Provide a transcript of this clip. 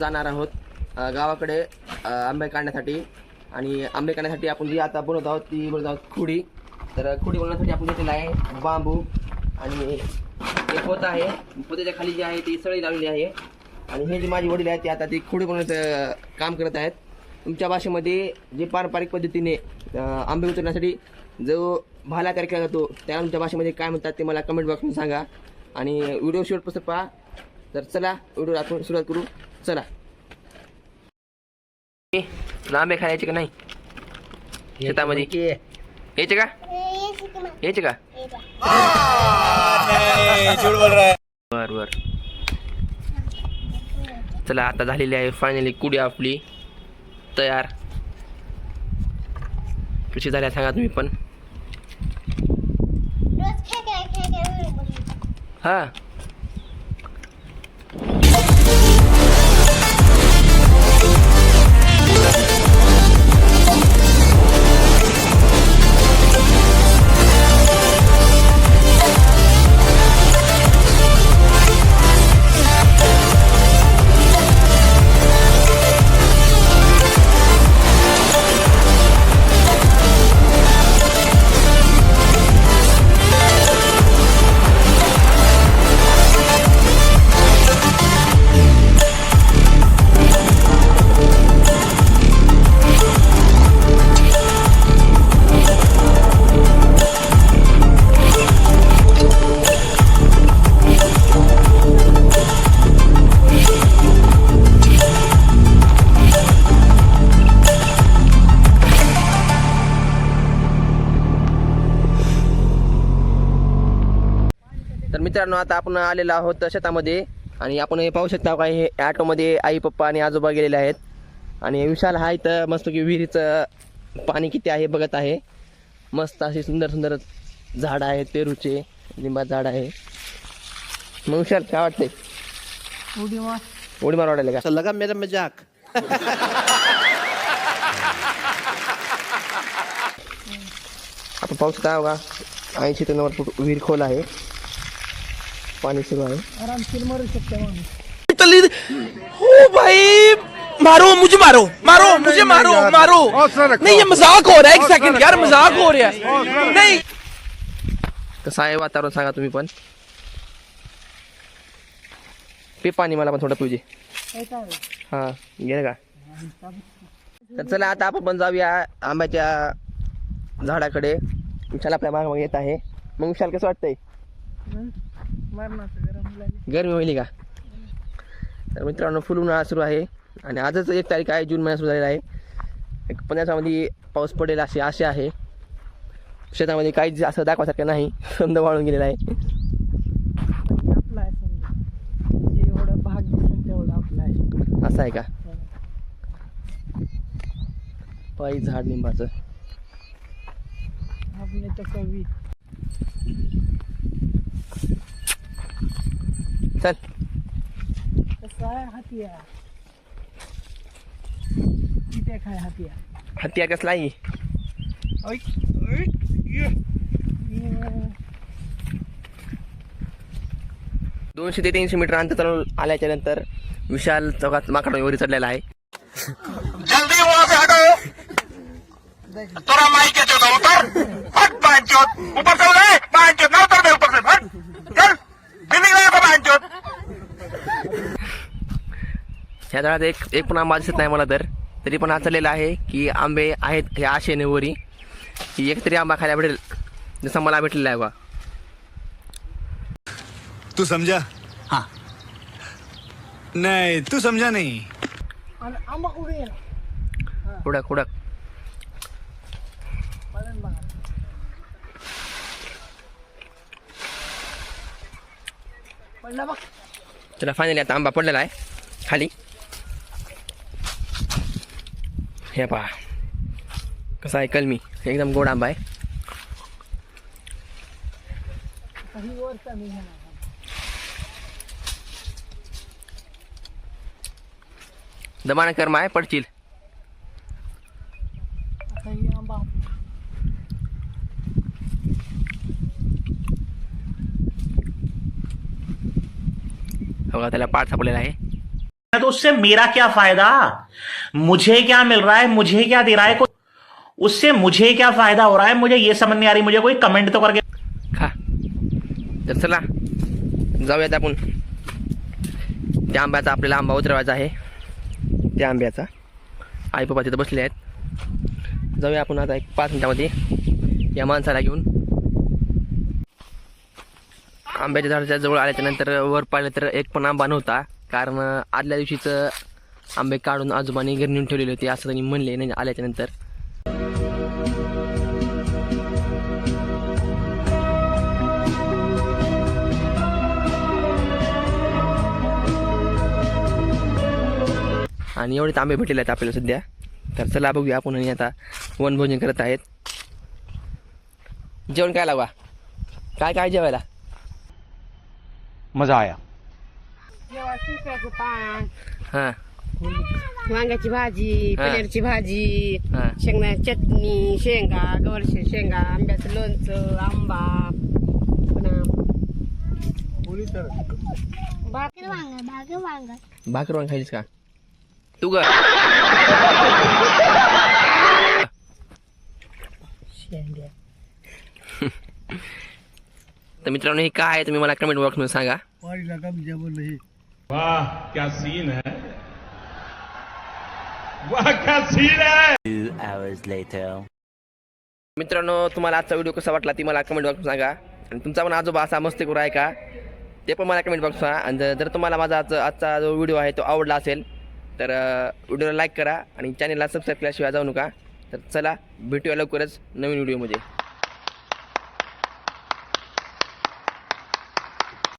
जाणार आहोत गावाकडे आंबे काढण्यासाठी. आणि आंबे काढण्यासाठी आपण जी आता बनवत आहोत ती बनवत आहोत खुडी. तर खुडी बनवण्यासाठी आपण घेतलेला आहे बांबू. आणि एक पोत आहे. पोत्याच्या खाली जी आहे ती सळी लावलेली आहे. आणि हे जे माझे वडील आहेत ते आता ती खुडी बनवण्याचं काम करत आहेत. तुमच्या भाषेमध्ये जे पारंपरिक पद्धतीने आंबे उचलण्यासाठी जो भाला तयार केला जातो त्याला तुमच्या भाषेमध्ये काय म्हणतात ते मला कमेंट बॉक्समध्ये सांगा. आणि व्हिडिओ शेवटपासून पहा. तर चला व्हिडिओ आपण सुरुवात करू. चला. लांबे खायचे का नाही? शेतामध्ये. यायचे का? यायचे का? बर बर. चला आता झालेली आहे फायनली कुडी आपली. तयार. कशी झाल्या सांगा तुम्ही पण. हा. मित्रांनो आता आपण आलेलो आहोत शेतामध्ये आणि आपण हे पाहू शकता काय हे ॲटोमध्ये आई पप्पा आणि आजोबा गेलेले आहेत. आणि विशाल हा इथं मस्त की विहिरीचं पाणी किती आहे बघत आहे. मस्त अशी सुंदर सुंदर झाडं आहेत पेरूचे लिंबा झाड आहे. मग विशाल काय वाटतंय? उडी मार. वाटायला का? लगा मेरा मजाक. आपण पाहू शकता बघा ऐंशी ते नव्वद फूट विहीर खोल आहे. पाणी सुरू आहे. ओ भाई मारो मुझे मारो मारो मुझे मारो मारो। नहीं ये मजाक हो रहा है एक सेकंड यार मजाक हो रहा है। नहीं। कसं आहे वातावरण सांगा तुम्ही पण? पे पाणी मला पण थोडं तुझे हा घे का? तर चला आता आपण पण जाऊया आंब्याच्या झाडाकडे. विशाल आपल्या माग येत आहे. मग विशाल कसं वाटतंय? गरमी होईल का? तर मित्रांनो फुल उन्हाळा सुरू आहे. आणि आजच एक तारीख आहे जून महिना सुरू झालेला आहे. एक पंधरामध्ये पाऊस पडेल अशी आशा आहे. शेतामध्ये काहीच असं दाखवासारखं नाही. समद वाळून गेलेला आहे. आपला आहे समजा. जेवढं भाग दिसेल तेवढं आपला आहे. असं आहे का? पायी झाड लिंबाचं आपले तर कवी. चल. कसं आहे हातिया. किती काय हातिया. हत्या कसला आहे? दोनशे ते तीनशे मीटर अंतर चालून आल्याच्यानंतर विशाल चौकात माकडावर चढलेला आहे. जल्दी वहां से हटो तोरा माई के चौथा उतर. हट बांचोत ऊपर से उतर बांचोत ना उतर दे ऊपर से हट चल दिल्ली गया को बांचोत ह्या झाडात एक एक पण आंबा दिसत नाही मला तर. तरी पण हा चाललेला आहे की आंबे आहेत हे आशेने वरी की एक तरी आंबा खायला भेटेल. जसा मला भेटलेला आहे बा. तू समझा हाँ. नहीं तू समझा नहीं. कुडक कुडक चला फायनली आता आंबा पडलेला आहे. खाली. हे पहा. कसं आहे कलमी. एकदम गोड आंबा आहे दमाण कर्म आहे पडशील. बघा त्याला पाठ सापडलेला आहे. तो उससे मेरा क्या फायदा? मुझे क्या मिल रहा है? मुझे क्या दे रहा है? कोई उससे मुझे क्या फायदा हो रहा है? मुझे ये समझ नहीं आ रही मुझे कोई कमेंट तो करके खा। तर चला जाऊयात आपण. त्या आंब्याचा आपल्याला आंबा उतरवायचा आहे. त्या आंब्याचा आई पप्पा तिथं बसले आहेत. जाऊया आपण आता एक पाच मिनिटामध्ये. या माणसाला घेऊन. आंब्याच्या झाडाच्या जवळ आल्याच्यानंतर वर पाहिलं तर एक पण आंबा नव्हता. कारण आदल्या दिवशीच आंबे काढून आजोबांनी घरी नेऊन ठेवलेले होते असं त्यांनी म्हणले नाही आल्याच्यानंतर. आणि एवढेच आंबे भेटलेले आहेत आपल्याला सध्या. तर चला बघूया आपण आणि आता वनभोजन करत आहेत. जेवण काय लावा काय काय जेवायला? मजा आया. हां वांग्याची भाजी हा. पनीरची भाजी हां शेंगदाण्याची चटणी शेंगा गवारशी शेंगा आंब्याचं लोणचं आंबा पुन्हा भाकर वांग भाकर वांग भाकर वांग खायलीस का तू ग शेंड्या तर मित्रांनो हे काय आहे तुम्ही मला कमेंट बॉक्समध्ये सांगा वाह क्या सीन है? वाह क्या सीन है? मित्रांनो तुम्हाला आजचा व्हिडिओ कसा वाटला ती मला कमेंट बॉक्स सांगा. आणि तुमचा पण आजोबा असा मस्ती करू आहे का ते पण मला कमेंट बॉक्स सांगा. आणि जर- तुम्हाला माझा आजचा आजचा जो व्हिडिओ आहे तो आवडला असेल तर व्हिडिओला लाईक करा आणि चॅनलला सबस्क्राईब केल्याशिवाय जाऊ नका. तर चला भेटूया लवकरच नवीन व्हिडिओमध्ये